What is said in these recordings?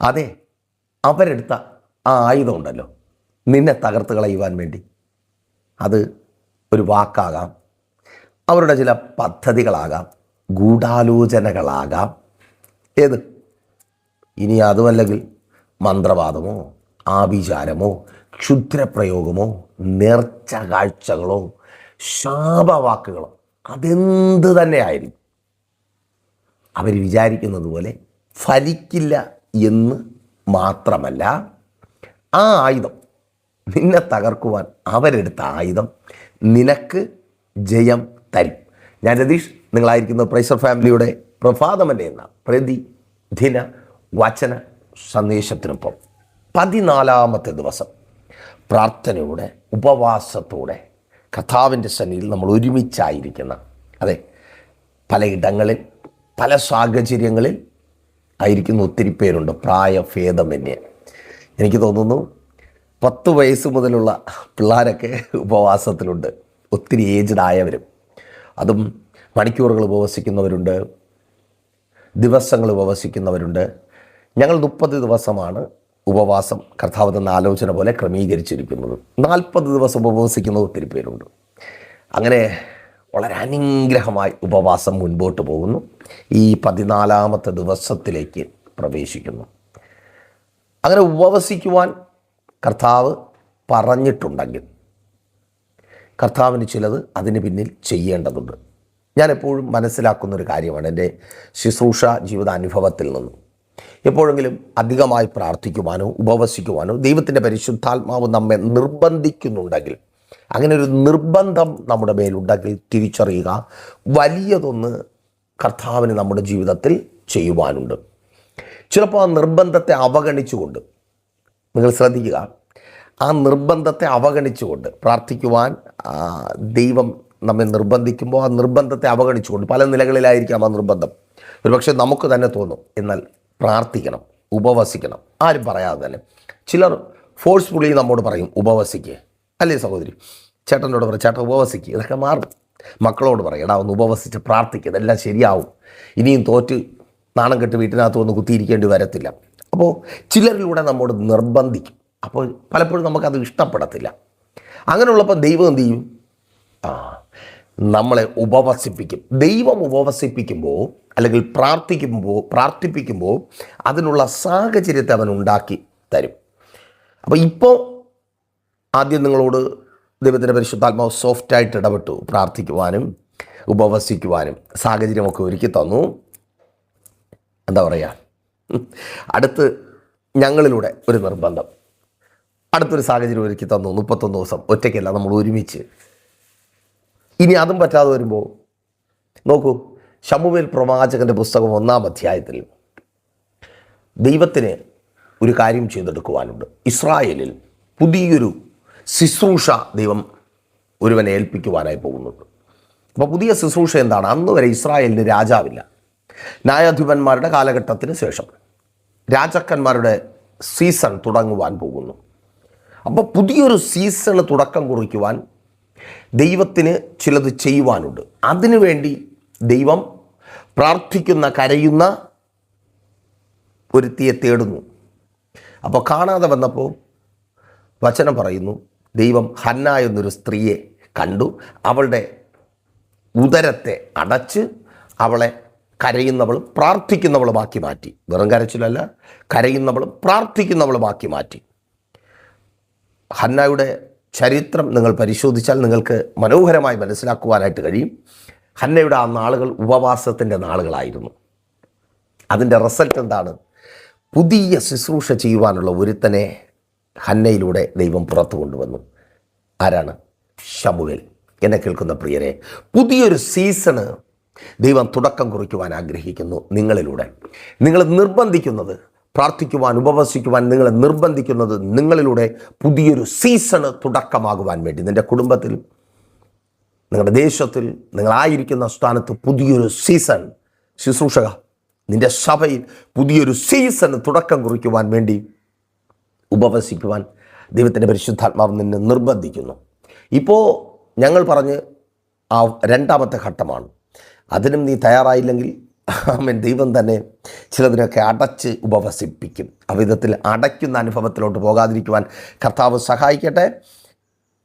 അതെ അവരെടുത്ത ആ ആയുധം ഉണ്ടല്ലോ. നിന്നെ തകർത്ത് കളയുവാൻ വേണ്ടി. അത് ഒരു വാക്കാകാം. അവരുടെ ചില പദ്ധതികളാകാം. ഗൂഢാലോചനകളാകാം. ഏത്? ഇനി അതുമല്ലെങ്കിൽ മന്ത്രവാദമോ ആഭിചാരമോ ക്ഷുദ്രപ്രയോഗമോ നേർച്ച കാഴ്ചകളോ ശാപവാക്കുകളോ അതെന്ത് തന്നെ ആയിരിക്കും. അവർ വിചാരിക്കുന്നത് പോലെ ഫലിക്കില്ല. എന്ന് മാത്രമല്ല ആ ആയുധം നിന്നെ തകർക്കുവാൻ അവരെടുത്ത ആയുധം നിനക്ക് ജയം തരും. ഞാൻ രതീഷ് നിങ്ങളായിരിക്കുന്ന പ്രൈസർ ഫാമിലിയുടെ പ്രഭാതമന്റെ എന്ന പ്രതിദിന വചന സന്ദേശത്തിനൊപ്പം പതിനാലാമത്തെ ദിവസം പ്രാർത്ഥനയോടെ ഉപവാസത്തോടെ കഥാവിന്റെ സന്നിധിയിൽ നമ്മൾ ഒരുമിച്ചായിരിക്കുന്ന അതെ പലയിടങ്ങളിൽ പല സാഹചര്യങ്ങളിൽ ആയിരിക്കുന്ന ഒത്തിരി പേരുണ്ട്. പ്രായഭേദമന്യേ എനിക്ക് തോന്നുന്നു പത്ത് വയസ്സ് മുതലുള്ള പിള്ളേരൊക്കെ ഉപവാസത്തിലുണ്ട്. ഒത്തിരി ഏജ്ഡ് ആയവരും. അതും മണിക്കൂറുകൾ ഉപവസിക്കുന്നവരുണ്ട്. ദിവസങ്ങൾ ഉപവസിക്കുന്നവരുണ്ട്. ഞങ്ങൾ മുപ്പത് ദിവസമാണ് ഉപവാസം കർത്താവ് തന്ന ആലോചന പോലെ ക്രമീകരിച്ചിരിക്കുന്നത്. നാൽപ്പത് ദിവസം ഉപവസിക്കുന്ന ഒത്തിരി പേരുണ്ട്. അങ്ങനെ വളരെ അനുഗ്രഹമായി ഉപവാസം മുൻപോട്ട് പോകുന്നു. ഈ പതിനാലാമത്തെ ദിവസത്തിലേക്ക് പ്രവേശിക്കുന്നു. അങ്ങനെ ഉപവസിക്കുവാൻ കർത്താവ് പറഞ്ഞിട്ടുണ്ടെങ്കിൽ കർത്താവിന് ചിലത് അതിന് പിന്നിൽ ചെയ്യേണ്ടതുണ്ട്. ഞാൻ എപ്പോഴും മനസ്സിലാക്കുന്നൊരു കാര്യമാണ് എന്റെ ശുശ്രൂഷ ജീവിതാനുഭവത്തിൽ നിന്നും. എപ്പോഴെങ്കിലും അധികമായി പ്രാർത്ഥിക്കുവാനോ ഉപവസിക്കുവാനോ ദൈവത്തിന്റെ പരിശുദ്ധാത്മാവ് നമ്മെ നിർബന്ധിക്കുന്നുണ്ടെങ്കിൽ അങ്ങനെ ഒരു നിർബന്ധം നമ്മുടെ മേലുണ്ടെങ്കിൽ തിരിച്ചറിയുക. വലിയതൊന്ന് കർത്താവിന് നമ്മുടെ ജീവിതത്തിൽ ചെയ്യുവാനുണ്ട്. ചിലപ്പോൾ ആ നിർബന്ധത്തെ അവഗണിച്ചുകൊണ്ട് നിങ്ങൾ ശ്രദ്ധിക്കുക ആ നിർബന്ധത്തെ അവഗണിച്ചുകൊണ്ട് പ്രാർത്ഥിക്കുവാൻ ദൈവം നമ്മെ നിർബന്ധിക്കുമ്പോൾ ആ നിർബന്ധത്തെ അവഗണിച്ചുകൊണ്ട് പല നിലകളിലായിരിക്കാം ആ നിർബന്ധം. ഒരുപക്ഷെ നമുക്ക് തന്നെ തോന്നും എന്നാൽ പ്രാർത്ഥിക്കണം ഉപവസിക്കണം. ആരും പറയാതെ തന്നെ. ചിലർ ഫോഴ്സ്ഫുള്ളി നമ്മോട് പറയും ഉപവസിക്കുക അല്ലേ സഹോദരി? ചേട്ടനോട് പറ ചേട്ടൻ ഉപവസിക്കുക ഇതൊക്കെ മാറും. മക്കളോട് പറയും എടാ ഒന്ന് ഉപവസിച്ച് പ്രാർത്ഥിക്കുക ഇതെല്ലാം ശരിയാവും. ഇനിയും തോറ്റ് നാണം കെട്ട് വീട്ടിനകത്ത് ഒന്ന് കുത്തിയിരിക്കേണ്ടി വരത്തില്ല. അപ്പോൾ ചിലരിലൂടെ നമ്മോട് നിർബന്ധിക്കും. അപ്പോൾ പലപ്പോഴും നമുക്കത് ഇഷ്ടപ്പെടത്തില്ല. അങ്ങനെയുള്ളപ്പോൾ ദൈവം എന്ത് ചെയ്യും? ആ നമ്മളെ ഉപവസിപ്പിക്കും. ദൈവം ഉപവസിപ്പിക്കുമ്പോൾ അല്ലെങ്കിൽ പ്രാർത്ഥിക്കുമ്പോൾ പ്രാർത്ഥിപ്പിക്കുമ്പോൾ അതിനുള്ള സാഹചര്യത്തെ അവൻ ഉണ്ടാക്കി തരും. അപ്പോൾ ഇപ്പോൾ ആദ്യം നിങ്ങളോട് ദൈവത്തിന്റെ പരിശുദ്ധാത്മാവ് സോഫ്റ്റായിട്ട് ഇടപെട്ടു പ്രാർത്ഥിക്കുവാനും ഉപവസിക്കുവാനും സാഹചര്യമൊക്കെ ഒരുക്കി തന്നു. എന്താ പറയുക? അടുത്ത് ഞങ്ങളിലൂടെ ഒരു നിർബന്ധം. അടുത്തൊരു സാഹചര്യം ഒരുക്കി തന്നു. മുപ്പത്തൊന്ന് ദിവസം ഒറ്റയ്ക്കല്ല നമ്മൾ ഒരുമിച്ച്. ഇനി അതും പറ്റാതെ വരുമ്പോൾ നോക്കൂ ശമുവേൽ പ്രവാചകന്റെ പുസ്തകം ഒന്നാം അധ്യായത്തിൽ ദൈവത്തിന് ഒരു കാര്യം ചെയ്തെടുക്കുവാനുണ്ട്. ഇസ്രായേലിൽ പുതിയൊരു ശുശ്രൂഷ ദൈവം ഒരുവനെ ഏൽപ്പിക്കുവാനായി പോകുന്നുണ്ട് അപ്പോൾ പുതിയ ശുശ്രൂഷ എന്താണ്? അന്ന് വരെ ഇസ്രായേലിന് രാജാവില്ല. ന്യായാധിപന്മാരുടെ കാലഘട്ടത്തിന് ശേഷം. രാജാക്കന്മാരുടെ സീസൺ തുടങ്ങുവാൻ പോകുന്നു. അപ്പോൾ പുതിയൊരു സീസണ് തുടക്കം കുറിക്കുവാൻ ദൈവത്തിന് ചിലത് ചെയ്യുവാനുണ്ട്. അതിനുവേണ്ടി ദൈവം പ്രാർത്ഥിക്കുന്ന കരയുന്ന ഒരുത്തിയെ തേടുന്നു. അപ്പോൾ കാണാതെ വന്നപ്പോൾ വചനം പറയുന്നു ദൈവം ഹന്ന എന്നൊരു സ്ത്രീയെ കണ്ടു. അവളുടെ ഉദരത്തെ അടച്ച് അവളെ കരയുന്നവളും പ്രാർത്ഥിക്കുന്നവളുമാക്കി മാറ്റി. വെറും കരച്ചിലല്ല കരയുന്നവളും പ്രാർത്ഥിക്കുന്നവളുമാക്കി മാറ്റി. ഹന്നയുടെ ചരിത്രം നിങ്ങൾ പരിശോധിച്ചാൽ നിങ്ങൾക്ക് മനോഹരമായി മനസ്സിലാക്കുവാനായിട്ട് കഴിയും. ഹന്നയുടെ ആ നാളുകൾ ഉപവാസത്തിന്റെ നാളുകളായിരുന്നു. അതിന്റെ റിസൾട്ട് എന്താണ്? പുതിയ ശുശ്രൂഷ ചെയ്യുവാനുള്ള ഒരുത്തനെ ഹന്നയിലൂടെ ദൈവം പുറത്തു കൊണ്ടുവന്നു. ആരാണ്? ഷമുവേൽ എന്നെ കേൾക്കുന്ന പ്രിയരെ പുതിയൊരു സീസണ് ദൈവം തുടക്കം കുറിക്കുവാൻ ആഗ്രഹിക്കുന്നു നിങ്ങളിലൂടെ. നിങ്ങൾ നിർബന്ധിക്കുന്നത് പ്രാർത്ഥിക്കുവാൻ ഉപവസിക്കുവാൻ നിങ്ങളെ നിർബന്ധിക്കുന്നത് നിങ്ങളിലൂടെ പുതിയൊരു സീസണ് തുടക്കമാകുവാൻ വേണ്ടി. നിന്റെ കുടുംബത്തിൽ നിങ്ങളുടെ ദേശത്തിൽ നിങ്ങളായിരിക്കുന്ന സ്ഥാനത്ത് പുതിയൊരു സീസൺ ശുശ്രൂഷക നിന്റെ സഭയിൽ പുതിയൊരു സീസൺ തുടക്കം കുറിക്കുവാൻ വേണ്ടി ഉപവസിക്കുവാൻ ദൈവത്തിന്റെ പരിശുദ്ധാത്മാവ് നിന്നെ നിർബന്ധിക്കുന്നു. ഇപ്പോൾ ഞങ്ങൾ പറഞ്ഞ് ആ രണ്ടാമത്തെ ഘട്ടമാണ്. അതിനും നീ തയ്യാറായില്ലെങ്കിൽ ആമേൻ. ദൈവം തന്നെ ചിലതിനൊക്കെ അടച്ച് ഉപവസിപ്പിക്കും. ആ വിധത്തിൽ അടയ്ക്കുന്ന അനുഭവത്തിലോട്ട് പോകാതിരിക്കുവാൻ കർത്താവ് സഹായിക്കട്ടെ.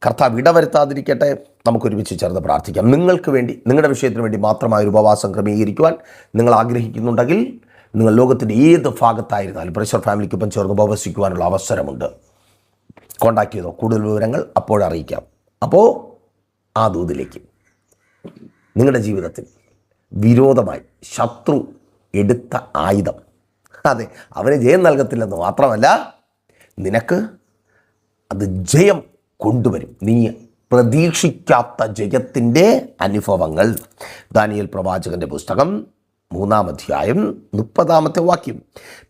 കർത്താവ് ഇടവരുത്താതിരിക്കട്ടെ. നമുക്കൊരുമിച്ച് ചേർന്ന് പ്രാർത്ഥിക്കാം. നിങ്ങൾക്ക് വേണ്ടി നിങ്ങളുടെ വിഷയത്തിന് വേണ്ടി മാത്രമായ ഒരു ഉപവാസം ക്രമീകരിക്കുവാൻ നിങ്ങൾ ആഗ്രഹിക്കുന്നുണ്ടെങ്കിൽ നിങ്ങൾ ലോകത്തിന്റെ ഏത് ഭാഗത്തായിരുന്നാലും പ്രഷർ ഫാമിലിക്കൊപ്പം ചേർന്ന് ഉപവസിക്കുവാനുള്ള അവസരമുണ്ട്. കോണ്ടാക്ട് ചെയ്തോ. കൂടുതൽ വിവരങ്ങൾ അപ്പോഴറിയിക്കാം അപ്പോൾ ആ ദൂതിലേക്ക്. നിങ്ങളുടെ ജീവിതത്തിൽ വിരോധമായി ശത്രു എടുത്ത ആയുധം. അതെ അവന് ജയം നൽകത്തില്ലെന്ന് മാത്രമല്ല നിനക്ക് അത് ജയം കൊണ്ടുവരും. നീ പ്രതീക്ഷിക്കാത്ത ജയത്തിന്റെ അനുഭവങ്ങൾ. ദാനിയൽ പ്രവാചകന്റെ പുസ്തകം മൂന്നാം അധ്യായം മുപ്പതാമത്തെ വാക്യം.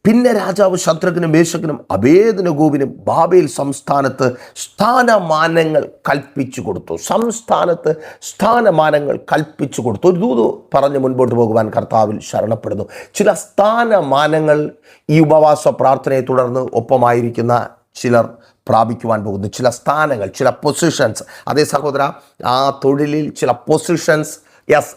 പിന്നെ രാജാവ് ശത്രുഘ്നും മേശകനും അഭേദനഗോവിനും ബാബേൽ സംസ്ഥാനത്ത് സ്ഥാനമാനങ്ങൾ കൽപ്പിച്ചു കൊടുത്തു. സംസ്ഥാനത്ത് സ്ഥാനമാനങ്ങൾ കൽപ്പിച്ചു കൊടുത്തു. ഒരു ദൂത് പറഞ്ഞ് മുൻപോട്ട് പോകുവാൻ കർത്താവിൽ ശരണപ്പെടുന്നു. ചില സ്ഥാനമാനങ്ങൾ ഈ ഉപവാസ പ്രാർത്ഥനയെ തുടർന്ന് ഒപ്പമായിരിക്കുന്ന ചിലർ പ്രാപിക്കുവാൻ പോകുന്നു. ചില സ്ഥാനങ്ങൾ ചില പൊസിഷൻസ് അതേ സഹോദര ആ തൊഴിലിൽ ചില പൊസിഷൻസ് യെസ്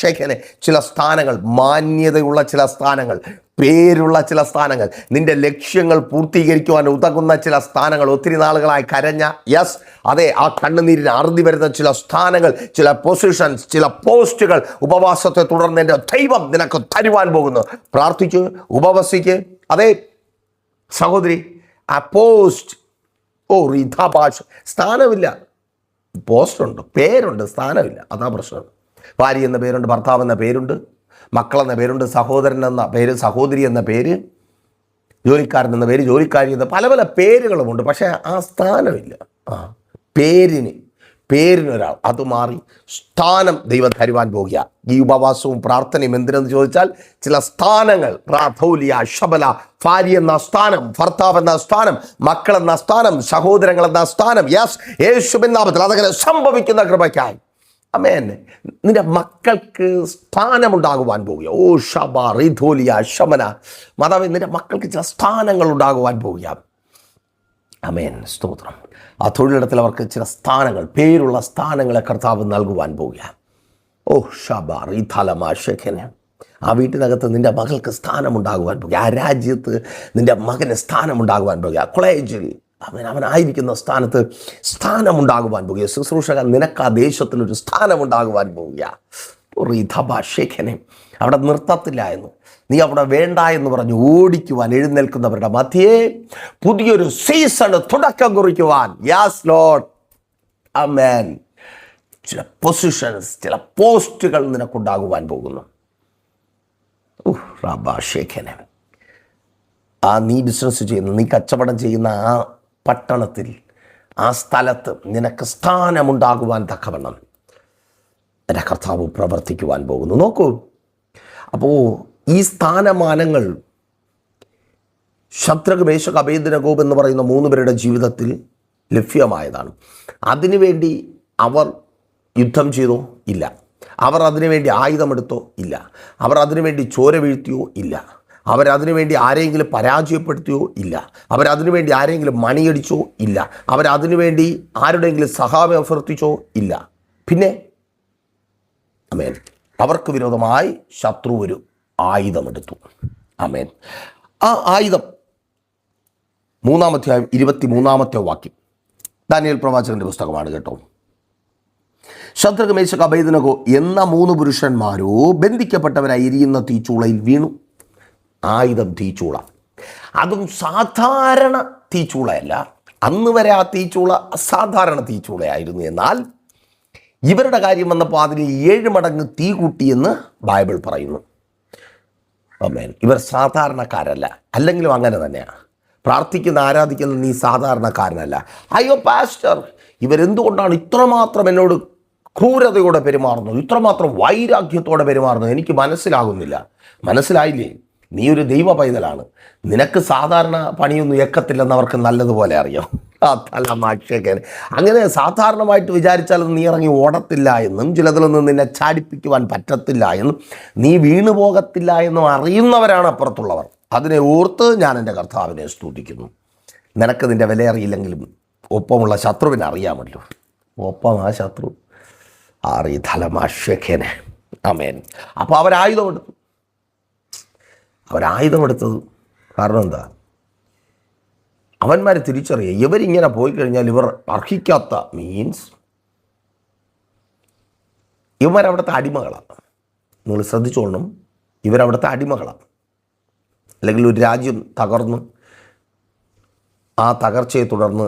ഷേഖനെ ചില സ്ഥാനങ്ങൾ മാന്യതയുള്ള ചില സ്ഥാനങ്ങൾ പേരുള്ള ചില സ്ഥാനങ്ങൾ നിന്റെ ലക്ഷ്യങ്ങൾ പൂർത്തീകരിക്കുവാൻ ഉതകുന്ന ചില സ്ഥാനങ്ങൾ ഒത്തിരി നാളുകളായി കരഞ്ഞ യെസ് അതെ ആ കണ്ണുനീരിന് അറുതി വരുന്ന ചില സ്ഥാനങ്ങൾ ചില പൊസിഷൻസ് ചില പോസ്റ്റുകൾ ഉപവാസത്തെ തുടർന്ന് എന്റെ ദൈവം നിനക്ക് തരുവാൻ പോകുന്നു. പ്രാർത്ഥിച്ചു ഉപവസിക്ക്. അതെ സഹോദരി ആ പോസ്റ്റ് ഓ റിഥാഭാഷ സ്ഥാനമില്ല. പോസ്റ്റുണ്ട് പേരുണ്ട് സ്ഥാനമില്ല. അതാ പ്രശ്നം. ഭാര്യ എന്ന പേരുണ്ട് ഭർത്താവ് എന്ന പേരുണ്ട് മക്കളെന്ന പേരുണ്ട് സഹോദരൻ എന്ന പേര് സഹോദരി എന്ന പേര് ജോലിക്കാരൻ എന്ന പേര് ജോലിക്കാരി എന്ന പല പല പേരുകളുമുണ്ട്. പക്ഷേ ആ സ്ഥാനമില്ല. ആ പേരിന് പേരിനൊരാൾ. അത് മാറി സ്ഥാനം ദൈവം തരുവാൻ പോകുക. ഈ ഉപവാസവും പ്രാർത്ഥനയും എന്തിനെന്ന് ചോദിച്ചാൽ ചില സ്ഥാനങ്ങൾ. റാഥൗലിയ ശബല ഭാര്യ എന്ന സ്ഥാനം ഭർത്താവ് എന്ന സ്ഥാനം മക്കൾ എന്ന സ്ഥാനം സഹോദരങ്ങൾ എന്ന സ്ഥാനം. യെസ് യേശു നാമത്തിൽ അതങ്ങനെ സംഭവിക്കുന്ന കൃപയ്ക്കായി. അമേൻ നിന്റെ മക്കൾക്ക് സ്ഥാനമുണ്ടാകുവാൻ പോവുക ഓ ഷബ റിധോലിയ ശമന മാതാവ് നിന്റെ മക്കൾക്ക് ചില സ്ഥാനങ്ങൾ ഉണ്ടാകുവാൻ പോവുക അമേൻ സ്തോത്രം. ആ തൊഴിലിടത്തിൽ അവർക്ക് ചില സ്ഥാനങ്ങൾ പേരുള്ള സ്ഥാനങ്ങളെ കർത്താവ് നൽകുവാൻ പോവുക ഓ ഷബാർ ഈ ഷെഖന് ആ വീട്ടിനകത്ത് നിന്റെ മകൾക്ക് സ്ഥാനമുണ്ടാകുവാൻ പോകുക ആ രാജ്യത്ത് നിന്റെ മകന് സ്ഥാനമുണ്ടാകുവാൻ പോകുക കോളേജിൽ അവൻ അവനായിരിക്കുന്ന സ്ഥാനത്ത് സ്ഥാനമുണ്ടാകുവാൻ പോകുക ശുശ്രൂഷകൻ നിനക്ക് ആ ദേശത്തിലൊരു സ്ഥാനമുണ്ടാകുവാൻ പോവുക റീഥബ ഷേഖനെ അവിടെ നിർത്തത്തില്ല എന്ന്. നീ അവിടെ വേണ്ട എന്ന് പറഞ്ഞ് ഓടിക്കുവാൻ എഴുന്നേൽക്കുന്നവരുടെ മധ്യേ പുതിയൊരു സീസൺ തുടക്കം കുറിക്കുവാൻ. യാസ് ലോഡ് അമേൻ ചില പൊസിഷൻസ് ചില പോസ്റ്റുകൾ നിനക്കുണ്ടാകുവാൻ പോകുന്നു. ഉഹ്, റബ്ബാ ഷേഖനെ ആ നീ ബിസിനസ് ചെയ്യുന്ന. നീ കച്ചവടം ചെയ്യുന്ന ആ പട്ടണത്തിൽ ആ സ്ഥലത്ത് നിനക്ക് സ്ഥാനമുണ്ടാകുവാൻ തക്കവണ്ണം. എന്റെ കർത്താവ് പ്രവർത്തിക്കുവാൻ പോകുന്നു. നോക്കൂ. അപ്പോൾ ഈ സ്ഥാനമാനങ്ങൾ ശത്രുഘ് മേശക് എന്ന് പറയുന്ന മൂന്ന് പേരുടെ ജീവിതത്തിൽ ലഭ്യമായതാണ്. അതിനുവേണ്ടി അവർ യുദ്ധം ചെയ്തോ? ഇല്ല. അവർ അതിനുവേണ്ടി ആയുധമെടുത്തോ ഇല്ല. അവർ അതിനുവേണ്ടി ചോര വീഴ്ത്തിയോ? ഇല്ല. അവരതിനുവേണ്ടി ആരെങ്കിലും പരാജയപ്പെടുത്തിയോ? ഇല്ല. അവരതിനുവേണ്ടി ആരെങ്കിലും മണിയടിച്ചോ? ഇല്ല. അവരതിനുവേണ്ടി ആരുടെയെങ്കിലും സഹായം അഭ്യർത്ഥിച്ചോ? ഇല്ല. പിന്നെ അമേൻ അവർക്ക് വിരോധമായി ശത്രു ഒരു ആയുധമെടുത്തു അമേൻ ആ ആയുധം മൂന്നാമത്തെ ഇരുപത്തി മൂന്നാമത്തെ വാക്യം. ദാനിയൽ പ്രവാചകന്റെ പുസ്തകമാണ് കേട്ടോ. ശത്രുഘ് മേശക് അഭേദനകോ എന്ന മൂന്ന് പുരുഷന്മാരോ ബന്ധിക്കപ്പെട്ടവരായി എരിയുന്ന തീച്ചൂളയിൽ വീണു. ആയുധം തീച്ചൂള. അതും സാധാരണ തീച്ചൂളയല്ല. അന്ന് വരെ ആ തീച്ചൂള അസാധാരണ തീച്ചൂളയായിരുന്നു. എന്നാൽ ഇവരുടെ കാര്യം വന്നപ്പോൾ അതിന് ഏഴ് മടങ്ങ് തീ കൂട്ടിയെന്ന് ബൈബിൾ പറയുന്നു. ഇവർ സാധാരണക്കാരല്ല. അല്ലെങ്കിലും അങ്ങനെ തന്നെയാണ് പ്രാർത്ഥിക്കുന്ന ആരാധിക്കുന്ന നീ സാധാരണക്കാരനല്ല. അയ്യോ പാസ്റ്റർ ഇവരെന്തുകൊണ്ടാണ് ഇത്രമാത്രം എന്നോട് ക്രൂരതയോടെ പെരുമാറുന്നത്? ഇത്രമാത്രം വൈരാഗ്യത്തോടെ പെരുമാറുന്നത്? എനിക്ക് മനസ്സിലാകുന്നില്ല. മനസ്സിലായില്ലേ? നീ ഒരു ദൈവ പൈതലാണ് നിനക്ക് സാധാരണ പണിയൊന്നും എക്കത്തില്ലെന്ന് അവർക്ക് നല്ലതുപോലെ അറിയാം. അതല്ല മാക്ഷേക്കൻ അങ്ങനെ സാധാരണമായിട്ട് വിചാരിച്ചാലൊന്നും നീ ഇറങ്ങി ഓടത്തില്ല എന്നും ചിലതിലൊന്നും നിന്നെ ചാടിപ്പിക്കുവാൻ പറ്റത്തില്ല എന്നും നീ വീണു പോകത്തില്ല എന്നും അറിയുന്നവരാണ് അപ്പുറത്തുള്ളവർ. അതിനെ ഓർത്ത് ഞാൻ എന്റെ കർത്താവിനെ സ്തുതിക്കുന്നു. നിനക്ക് നിന്റെ വില അറിയില്ലെങ്കിലും ഒപ്പമുള്ള ശത്രുവിനെ അറിയാമല്ലോ. ഒപ്പം ആ ശത്രു ആറി തലമാഷേഖനെ അമേൻ അപ്പോൾ അവരായുധമെടുത്തു അവരായുധമെടുത്തത് കാരണം എന്താ? അവന്മാരെ തിരിച്ചറിയുക ഇവരിങ്ങനെ പോയി കഴിഞ്ഞാൽ ഇവർ അർഹിക്കാത്ത മീൻസ് ഇവരവിടുത്തെ അടിമകളാണ് നിങ്ങൾ ശ്രദ്ധിച്ചോളണം ഇവരവിടുത്തെ അടിമകളാണ് അല്ലെങ്കിൽ ഒരു രാജ്യം തകർന്ന് ആ തകർച്ചയെ തുടർന്ന്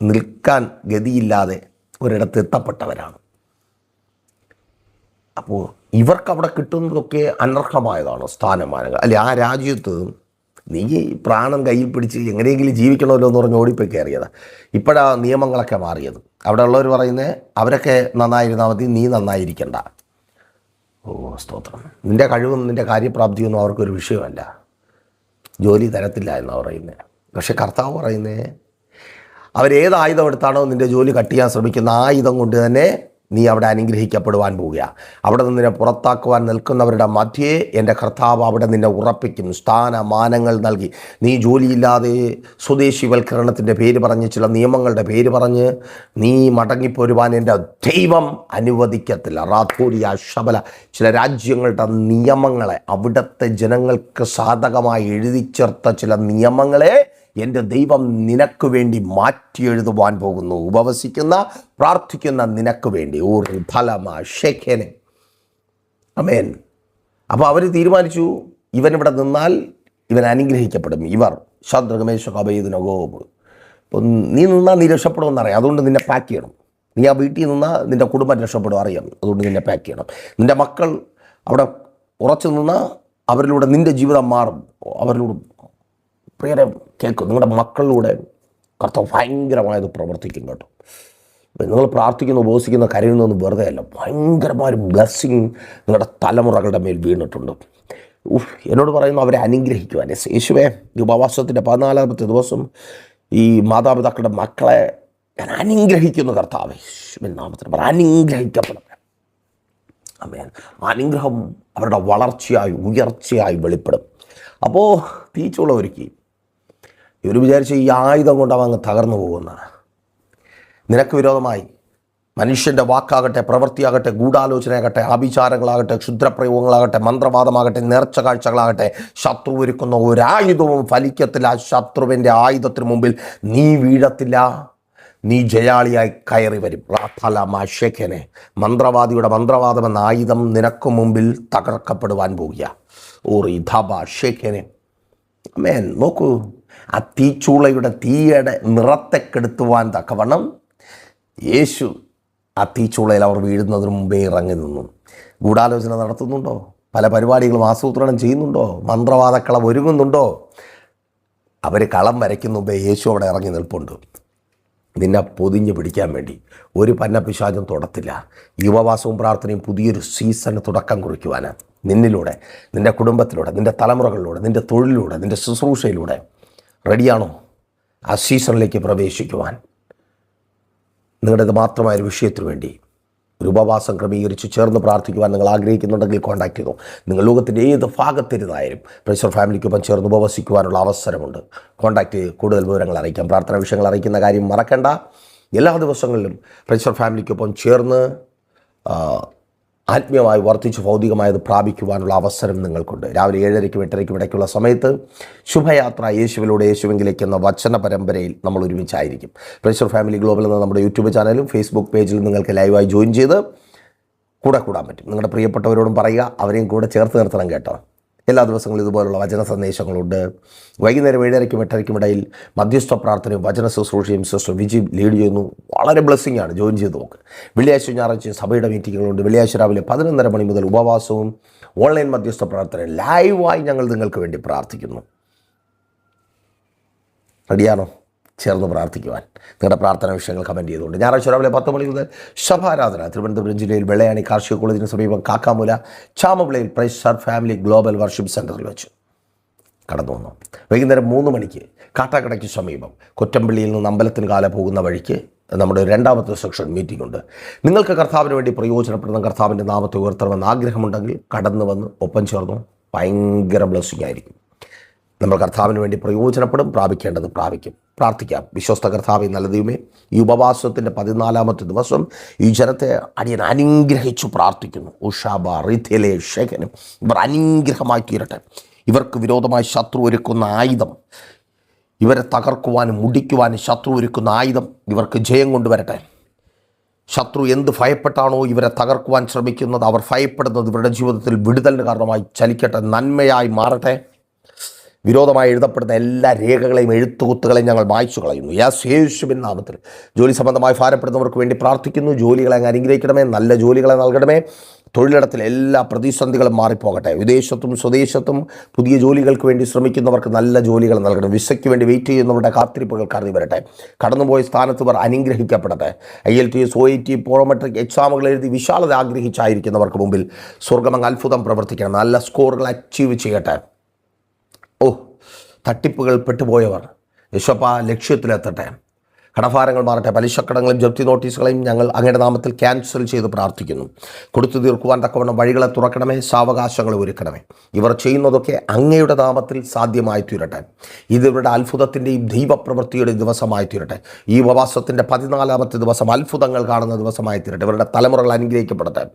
നിൽക്കാൻ ഗതിയില്ലാതെ ഒരിടത്ത് എത്തപ്പെട്ടവരാണ്. അപ്പോൾ ഇവർക്ക് അവിടെ കിട്ടുന്നതൊക്കെ അനർഹമായതാണ് സ്ഥാനമാനങ്ങൾ? അല്ലെ ആ രാജ്യത്ത് നീ പ്രാണൻ കയ്യിൽ പിടിച്ച് എങ്ങനെയെങ്കിലും ജീവിക്കണമല്ലോ എന്ന് പറഞ്ഞ് ഓടിപ്പോയി കയറിയതാണ് ഇപ്പോഴാ നിയമങ്ങളൊക്കെ മാറിയത്. അവിടെ ഉള്ളവർ പറയുന്നത് അവരൊക്കെ നന്നായിരുന്നാൽ മതി നീ നന്നായിരിക്കണ്ട. ഓ സ്തോത്രം. നിന്റെ കഴിവും നിന്റെ കാര്യപ്രാപ്തിയൊന്നും അവർക്കൊരു വിഷയമല്ല. ജോലി തരത്തില്ല എന്നാണ് പറയുന്നത് പക്ഷെ കർത്താവ് പറയുന്നത് അവരേത് ആയുധം എടുത്താണോ നിന്റെ ജോലി കട്ട് ചെയ്യാൻ ശ്രമിക്കുന്ന ആയുധം കൊണ്ട് തന്നെ നീ അവിടെ അനുഗ്രഹിക്കപ്പെടുവാൻ പോവുക അവിടെ നിന്ന് നിന്നെ പുറത്താക്കുവാൻ നിൽക്കുന്നവരുടെ മധ്യേ എന്റെ കർത്താവ് അവിടെ നിന്നെ ഉറപ്പിക്കും സ്ഥാനമാനങ്ങൾ നൽകി. നീ ജോലിയില്ലാതെ സ്വദേശിവൽക്കരണത്തിന്റെ പേര് പറഞ്ഞ് ചില നിയമങ്ങളുടെ പേര് പറഞ്ഞ് നീ മടങ്ങിപ്പോരുവാൻ എന്റെ ദൈവം അനുവദിക്കത്തില്ല. റാഥൂരിയ ശബല ചില രാജ്യങ്ങളുടെ നിയമങ്ങളെ അവിടുത്തെ ജനങ്ങൾക്ക് സാധകമായി എഴുതി ചേർത്ത ചില നിയമങ്ങളെ എന്റെ ദൈവം നിനക്ക് വേണ്ടി മാറ്റി എഴുതുവാൻ പോകുന്നു. ഉപവസിക്കുന്ന പ്രാർത്ഥിക്കുന്ന നിനക്ക് വേണ്ടി. ഓ ഫലമ ഷെഖേനെ അമേൻ അപ്പോൾ അവർ തീരുമാനിച്ചു ഇവൻ ഇവിടെ നിന്നാൽ ഇവൻ അനുഗ്രഹിക്കപ്പെടും. ഇവർ ശദ്രഗമേശ കബൈദിനകോ ഇപ്പം നീ നിന്നാൽ നീ രക്ഷപ്പെടുമെന്നറിയാം. അതുകൊണ്ട് നിന്നെ പാക്ക് ചെയ്യണം. നീ ആ വീട്ടിൽ നിന്നാൽ നിന്റെ കുടുംബം രക്ഷപ്പെടും അറിയാം. അതുകൊണ്ട് നിന്നെ പാക്ക് ചെയ്യണം. നിന്റെ മക്കൾ അവിടെ ഉറച്ചു നിന്നാൽ അവരിലൂടെ നിന്റെ ജീവിതം മാറും. അവരിലൂടെ പ്രിയരെ കേൾക്കും. നിങ്ങളുടെ മക്കളിലൂടെ കർത്താവ് ഭയങ്കരമായത് പ്രവർത്തിക്കും കേട്ടോ. നിങ്ങൾ പ്രാർത്ഥിക്കുന്ന ഉപവസിക്കുന്ന കരയുന്നതൊന്നും വെറുതെ അല്ല ഭയങ്കരമായ ഒരു ബ്ലെസ്സിങ് നിങ്ങളുടെ തലമുറകളുടെ മേൽ വീണിട്ടുണ്ട്. എന്നോട് പറയുന്നു അവരെ അനുഗ്രഹിക്കുവാൻ. യേശുവേ ഈ ഉപവാസത്തിന്റെ പതിനാലാമത്തെ ദിവസം ഈ മാതാപിതാക്കളുടെ മക്കളെ ഞാൻ അനുഗ്രഹിക്കുന്നു കർത്താവ്. നാമത്തിന് പറ അനുഗ്രഹിക്കപ്പെടണം അമേൻ അനുഗ്രഹം അവരുടെ വളർച്ചയായി ഉയർച്ചയായി വെളിപ്പെടും. അപ്പോൾ തീച്ചുള്ള ഒരുക്കി ഇവർ വിചാരിച്ച ഈ ആയുധം കൊണ്ട് അവ അങ്ങ് തകർന്നു പോകുന്ന നിനക്ക് വിരോധമായി. മനുഷ്യന്റെ വാക്കാകട്ടെ പ്രവൃത്തിയാകട്ടെ ഗൂഢാലോചനയാകട്ടെ ആഭിചാരങ്ങളാകട്ടെ ക്ഷുദ്രപ്രയോഗങ്ങളാകട്ടെ മന്ത്രവാദമാകട്ടെ നേർച്ച കാഴ്ചകളാകട്ടെ ശത്രു ഒരുക്കുന്ന ഒരായുധവും ഫലിക്കത്തില്ല. ശത്രുവിന്റെ ആയുധത്തിന് മുമ്പിൽ നീ വീഴത്തില്ല. നീ ജയാളിയായി കയറി വരും. റാഫലമ മാഷേഖനെ. മന്ത്രവാദിയുടെ മന്ത്രവാദം എന്ന ആയുധം നിനക്ക് മുമ്പിൽ തകർക്കപ്പെടുവാൻ പോകുക. ഓറി ധബ ഷെഖനെ അമേൻ നോക്കൂ. ആ തീച്ചൂളയുടെ തീയുടെ നിറത്തെ കെടുത്തുവാൻ തക്കവണ്ണം യേശു ആ തീച്ചൂളയിൽ അവർ വീഴുന്നതിന് മുമ്പേ ഇറങ്ങി നിന്നു. ഗൂഢാലോചന നടത്തുന്നുണ്ടോ? പല പരിപാടികളും ആസൂത്രണം ചെയ്യുന്നുണ്ടോ? മന്ത്രവാദക്കളം ഒരുങ്ങുന്നുണ്ടോ? അവർ കളം വരയ്ക്കുന്ന മുമ്പേ യേശു അവിടെ ഇറങ്ങി നിൽപ്പുണ്ട്. നിന്നെ പൊതിഞ്ഞ് പിടിക്കാൻ വേണ്ടി. ഒരു പന്നപ്പിശാചം തുടത്തില്ല. യുവവാസവും പ്രാർത്ഥനയും പുതിയൊരു സീസണ് തുടക്കം കുറിക്കുവാൻ നിന്നിലൂടെ നിന്റെ കുടുംബത്തിലൂടെ നിന്റെ തലമുറകളിലൂടെ നിന്റെ തൊഴിലിലൂടെ നിന്റെ ശുശ്രൂഷയിലൂടെ റെഡിയാണോ ആ സീസണിലേക്ക് പ്രവേശിക്കുവാൻ നിങ്ങളുടേത് മാത്രമായ ഒരു വിഷയത്തിന് വേണ്ടി ഒരു ഉപവാസം ക്രമീകരിച്ച് ചേർന്ന് പ്രാർത്ഥിക്കുവാൻ നിങ്ങൾ ആഗ്രഹിക്കുന്നുണ്ടെങ്കിൽ കോൺടാക്ട് ചെയ്തു. നിങ്ങൾ ലോകത്തിന്റെ ഏത് ഭാഗത്തിരുന്നായാലും പ്രഷർ ഫാമിലിക്കൊപ്പം ചേർന്ന് ഉപവസിക്കുവാനുള്ള അവസരമുണ്ട്. കോൺടാക്ട് ചെയ്ത് കൂടുതൽ വിവരങ്ങൾ അറിയിക്കാം. പ്രാർത്ഥന വിഷയങ്ങൾ അറിയിക്കുന്ന കാര്യം മറക്കണ്ട. എല്ലാ ദിവസങ്ങളിലും പ്രഷർ ഫാമിലിക്കൊപ്പം ചേർന്ന് ആത്മീയമായി വർദ്ധിച്ച് ഭൗതികമായത് പ്രാപിക്കുവാനുള്ള അവസരം നിങ്ങൾക്കുണ്ട്. രാവിലെ ഏഴരയ്ക്കും എട്ടരയ്ക്കും ഇടയ്ക്കുള്ള സമയത്ത് ശുഭയാത്ര യേശുവിലൂടെ യേശുവെങ്കിലേക്ക് എന്ന വചന പരമ്പരയിൽ നമ്മൾ ഒരുമിച്ചായിരിക്കും. പ്രഷർ ഫാമിലി ഗ്ലോബൽ എന്ന നമ്മുടെ യൂട്യൂബ് ചാനലും ഫേസ്ബുക്ക് പേജിലും നിങ്ങൾക്ക് ലൈവായി ജോയിൻ ചെയ്ത് കൂടെ കൂടാൻ പറ്റും. നിങ്ങളുടെ പ്രിയപ്പെട്ടവരോടും പറയുക അവരെയും കൂടെ ചേർത്ത് നിർത്തണം കേട്ടോ. എല്ലാ ദിവസങ്ങളും ഇതുപോലുള്ള വചന സന്ദേശങ്ങളുണ്ട്. വൈകുന്നേരം ഏഴരയ്ക്കും എട്ടരയ്ക്കും ഇടയിൽ മധ്യസ്ഥ പ്രാർത്ഥനയും വചന ശുശ്രൂഷയും സിസ്റ്റർ വിജി ലീഡ് ചെയ്യുന്നു. വളരെ ബ്ലെസ്സിങ് ആണ്. ജോയിൻ ചെയ്ത് നോക്ക്. വെള്ളിയാഴ്ച ഞായറാഴ്ച സഭയുടെ മീറ്റിങ്ങുകളുണ്ട്. വെള്ളിയാഴ്ച രാവിലെ പതിനൊന്നര മണി മുതൽ ഉപവാസവും ഓൺലൈൻ മധ്യസ്ഥ പ്രാർത്ഥന ലൈവായി ഞങ്ങൾ നിങ്ങൾക്ക് വേണ്ടി പ്രാർത്ഥിക്കുന്നു. റെഡിയാണോ ചേർന്ന് പ്രാർത്ഥിക്കുവാൻ. നിങ്ങളുടെ പ്രാർത്ഥന വിഷയങ്ങൾ കമന്റ് ചെയ്തുകൊണ്ട്. ഞായറാഴ്ച രാവിലെ പത്ത് മണി മുതൽ ശഭാരാധന. തിരുവനന്തപുരം ജില്ലയിൽ വെള്ളയാണി കാർഷിക കോളേജിന് സമീപം കാക്കാമൂല ചാമവിളയിൽ പ്രൈസർ ഫാമിലി ഗ്ലോബൽ വർഷിപ്പ് സെന്ററിൽ വെച്ച്. കടന്നു വന്നു. വൈകുന്നേരം മൂന്ന് മണിക്ക് കാട്ടാക്കടയ്ക്ക് സമീപം കൊറ്റമ്പള്ളിയിൽ നിന്ന് അമ്പലത്തിന് കാല പോകുന്ന വഴിക്ക് നമ്മുടെ രണ്ടാമത്തെ സെക്ഷൻ മീറ്റിംഗ് ഉണ്ട്. നിങ്ങൾക്ക് കർത്താവിന് വേണ്ടി പ്രയോജനപ്പെടുന്ന കർത്താവിന്റെ നാമത്തെ ഉയർത്തണമെന്ന് ആഗ്രഹമുണ്ടെങ്കിൽ കടന്നു വന്ന് ഒപ്പം ചേർന്നു. ഭയങ്കര ബ്ലെസ്സിങ് ആയിരിക്കും. നമ്മൾ കർത്താവിന് വേണ്ടി പ്രയോജനപ്പെടും പ്രാപിക്കേണ്ടത് പ്രാപിക്കും. പ്രാർത്ഥിക്കാം. വിശ്വസ്ത കർത്താവ് നല്ല ദൈവമേ ഈ ഉപവാസത്തിന്റെ പതിനാലാമത്തെ ദിവസം ഈ ജനത്തെ അടിയൻ അനുഗ്രഹിച്ചു പ്രാർത്ഥിക്കുന്നു. ഉഷാബ റിഥിലെ ഷേഖനും ഇവർ അനുഗ്രഹമായി തീരട്ടെ. ഇവർക്ക് വിരോധമായി ശത്രു ഒരുക്കുന്ന ആയുധം. ഇവരെ തകർക്കുവാനും മുടിക്കുവാനും ശത്രു ഒരുക്കുന്ന ആയുധം ഇവർക്ക് ജയം കൊണ്ടുവരട്ടെ. ശത്രു എന്ത് ഭയപ്പെട്ടാണോ ഇവരെ തകർക്കുവാൻ ശ്രമിക്കുന്നത് അവർ ഭയപ്പെടുന്നത് ഇവരുടെ ജീവിതത്തിൽ വിടുതലിന് കാരണമായി ചലിക്കട്ടെ നന്മയായി മാറട്ടെ. വിരോധമായി എഴുതപ്പെടുന്ന എല്ലാ രേഖകളെയും എഴുത്തുകുത്തുകളെയും ഞങ്ങൾ വായിച്ചു കളയുന്നു. യാസ് യേശുവിൻ നാമത്തിൽ. ജോലി സംബന്ധമായി ഭാരപ്പെടുന്നവർക്ക് വേണ്ടി പ്രാർത്ഥിക്കുന്നു. ജോലികളെ അങ്ങ് അനുഗ്രഹിക്കണമേ. നല്ല ജോലികളെ നൽകണമേ. തൊഴിലിടത്തിൽ എല്ലാ പ്രതിസന്ധികളും മാറിപ്പോകട്ടെ. വിദേശത്തും സ്വദേശത്തും പുതിയ ജോലികൾക്ക് വേണ്ടി ശ്രമിക്കുന്നവർക്ക് നല്ല ജോലികൾ നൽകണം. വിസയ്ക്ക് വേണ്ടി വെയിറ്റ് ചെയ്യുന്നവരുടെ കാത്തിരിപ്പുകൾ കറി വരട്ടെ. കടന്നുപോയ സ്ഥാനത്ത് ഇവർ അനുഗ്രഹിക്കപ്പെടട്ടെ. I L T S O T പോറോമെട്രിക് എക്സാമുകൾ എഴുതി വിശാലത ആഗ്രഹിച്ചായിരിക്കുന്നവർക്ക് മുമ്പിൽ സ്വർഗമങ്ങ് അത്ഭുതം പ്രവർത്തിക്കണം. നല്ല സ്കോറുകൾ അച്ചീവ് ചെയ്യട്ടെ. ഓ തട്ടിപ്പുകൾ പെട്ടുപോയവർ. യശോപ്പ ലക്ഷ്യത്തിലെത്തട്ടെ. കടഭാരങ്ങൾ മാറട്ടെ. പലിശക്കടങ്ങളും ജപ്തി നോട്ടീസുകളെയും ഞങ്ങൾ അങ്ങയുടെ നാമത്തിൽ ക്യാൻസൽ ചെയ്ത് പ്രാർത്ഥിക്കുന്നു. കൊടുത്തു തീർക്കുവാൻ തക്കവണ്ണം വഴികളെ തുറക്കണമേ സാവകാശങ്ങൾ ഒരുക്കണമേ. ഇവർ ചെയ്യുന്നതൊക്കെ അങ്ങയുടെ നാമത്തിൽ സാധ്യമായി തീരട്ടെ. ഇത് ഇവരുടെ അത്ഭുതത്തിന്റെയും ദൈവപ്രവൃത്തിയുടെ ദിവസമായി തീരട്ടെ. ഈ ഉപവാസത്തിന്റെ പതിനാലാമത്തെ ദിവസം അത്ഭുതങ്ങൾ കാണുന്ന ദിവസമായി തീരട്ടെ. ഇവരുടെ തലമുറകൾ അനുഗ്രഹിക്കപ്പെടട്ടെ.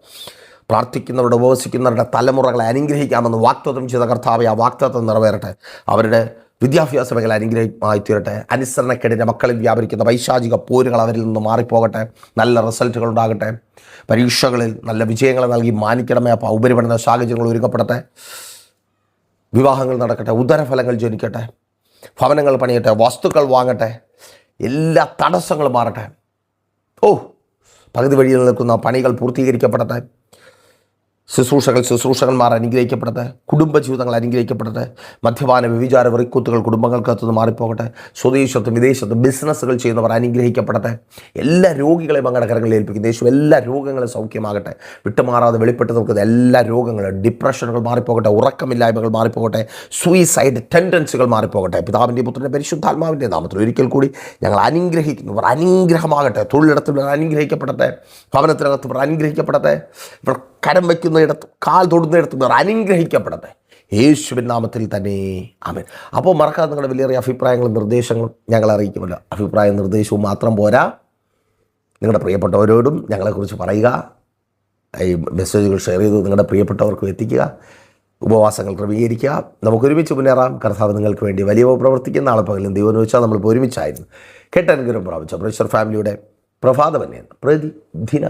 പ്രാർത്ഥിക്കുന്നവരുടെ ഉപവസിക്കുന്നവരുടെ തലമുറകളെ അനുഗ്രഹിക്കാമെന്ന് വാക്തത്വം ചെയ്ത കർത്താവെ ആ വാക്തത്വം നിറവേറട്ടെ. അവരുടെ വിദ്യാഭ്യാസ മേഖല അനുഗ്രഹമായി തീരട്ടെ. അനുസരണക്കേടിന്റെ മക്കളിൽ വ്യാപരിക്കുന്ന വൈശാചിക പോരുകൾ അവരിൽ നിന്ന് മാറിപ്പോകട്ടെ. നല്ല റിസൾട്ടുകൾ ഉണ്ടാകട്ടെ. പരീക്ഷകളിൽ നല്ല വിജയങ്ങൾ നൽകി മാനിക്കണമേ അപ്പോൾ ഉപരിപഠന സാഹചര്യങ്ങൾ ഒരുക്കപ്പെടട്ടെ. വിവാഹങ്ങൾ നടക്കട്ടെ. ഉദരഫലങ്ങൾ ജനിക്കട്ടെ. ഭവനങ്ങൾ പണിയട്ടെ. വസ്തുക്കൾ വാങ്ങട്ടെ. എല്ലാ തടസ്സങ്ങളും മാറട്ടെ. ഓ പകുതി വഴിയിൽ നിൽക്കുന്ന പണികൾ പൂർത്തീകരിക്കപ്പെടട്ടെ. ശുശ്രൂഷകൾ ശുശ്രൂഷകന്മാർ അനുഗ്രഹിക്കപ്പെടട്ടെ കുടുംബജീവിതങ്ങൾ അനുഗ്രഹിക്കപ്പെടട്ടെ മദ്യപാന വ്യഭിചാര വെറിക്കൂത്തുകൾ കുടുംബങ്ങൾക്കകത്തുനിന്ന് മാറിപ്പോകട്ടെ സ്വദേശത്തും വിദേശത്തും ബിസിനസ്സുകൾ ചെയ്യുന്നവർ അനുഗ്രഹിക്കപ്പെടട്ടെ. എല്ലാ രോഗികളെയും അങ്ങയുടെ കരങ്ങളിൽ ഏൽപ്പിക്കുന്നു. യേശു എല്ലാ രോഗങ്ങളും സൗഖ്യമാകട്ടെ. വിട്ടുമാറാതെ വെളിപ്പെട്ട് നമുക്ക് എല്ലാ രോഗങ്ങളും ഡിപ്രഷനുകൾ മാറിപ്പോകട്ടെ ഉറക്കമില്ലായ്മകൾ മാറിപ്പോകട്ടെ സൂയിസൈഡ് ടെൻഡൻസുകൾ മാറിപ്പോകട്ടെ. പിതാവിന്റെ പുത്രന്റെ പരിശുദ്ധാത്മാവിന്റെ നാമത്തിൽ ഒരിക്കൽ കൂടി ഞങ്ങൾ അനുഗ്രഹിക്കുന്നു ഇവർ അനുഗ്രഹമാകട്ടെ. തൊഴിലിടത്തിൽ അനുഗ്രഹിക്കപ്പെടട്ടെ. ഭവനത്തിനകത്ത് ഇവർ അനുഗ്രഹിക്കപ്പെടട്ടെ. ഇവർ കരം വയ്ക്കുന്നിടത്ത് കാൽ തൊടുന്നിടത്ത് ഇവർ അനുഗ്രഹിക്കപ്പെടട്ടെ. യേശുവിൻ നാമത്തിൽ തന്നെ. ആമേൻ. അപ്പോൾ മറക്കാതെ നിങ്ങളുടെ വലിയ അഭിപ്രായങ്ങളും നിർദ്ദേശങ്ങളും ഞങ്ങൾ അറിയിക്കുമല്ലോ. അഭിപ്രായ നിർദ്ദേശവും മാത്രം പോരാ. നിങ്ങളുടെ പ്രിയപ്പെട്ടവരോടും ഞങ്ങളെക്കുറിച്ച് പറയുക. ഈ മെസ്സേജുകൾ ഷെയർ ചെയ്ത് നിങ്ങളുടെ പ്രിയപ്പെട്ടവർക്കും എത്തിക്കുക. ഉപവാസങ്ങൾ ക്രമീകരിക്കുക. നമുക്ക് ഒരുമിച്ച് മുന്നേറാം. കർത്താവ് നിങ്ങൾക്ക് വേണ്ടി വലിയ പ്രവർത്തിക്കുന്ന ആളെ പകലും ദൈവം വെച്ചാൽ നമ്മളിപ്പോൾ ഒരുമിച്ചായിരുന്നു. കേട്ടനുഗ്രഹം പ്രാപിച്ച പ്രേഷർ ഫാമിലിയുടെ പ്രഭാതം തന്നെയാണ് പ്രതിദിന